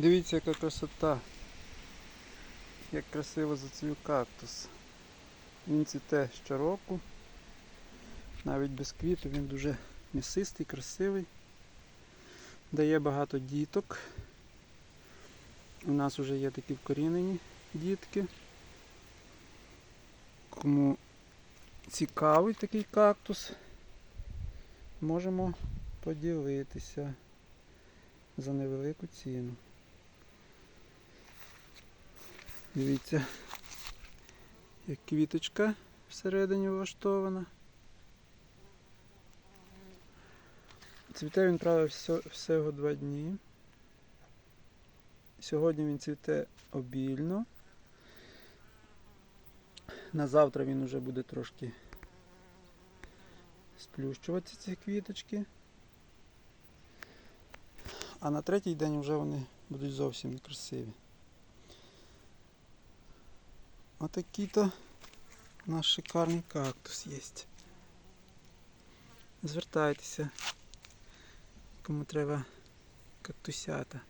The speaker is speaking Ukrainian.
Дивіться, яка красота. Як красиво зацвів кактус. Він цвіте щороку. Навіть без квітів він дуже місистий, красивий. Дає багато діток. У нас вже є такі вкорінені дітки. Кому цікавий такий кактус, можемо поділитися за невелику ціну. Дивіться, як квіточка всередині влаштована. Цвіте він, правда, всього, два дні. Сьогодні він цвіте обільно. На завтра він вже буде трошки сплющуватися ці квіточки. А на третій день вже вони будуть зовсім некрасиві. Отакий то наш шикарний кактус є. Звертайтеся, кому треба кактусята.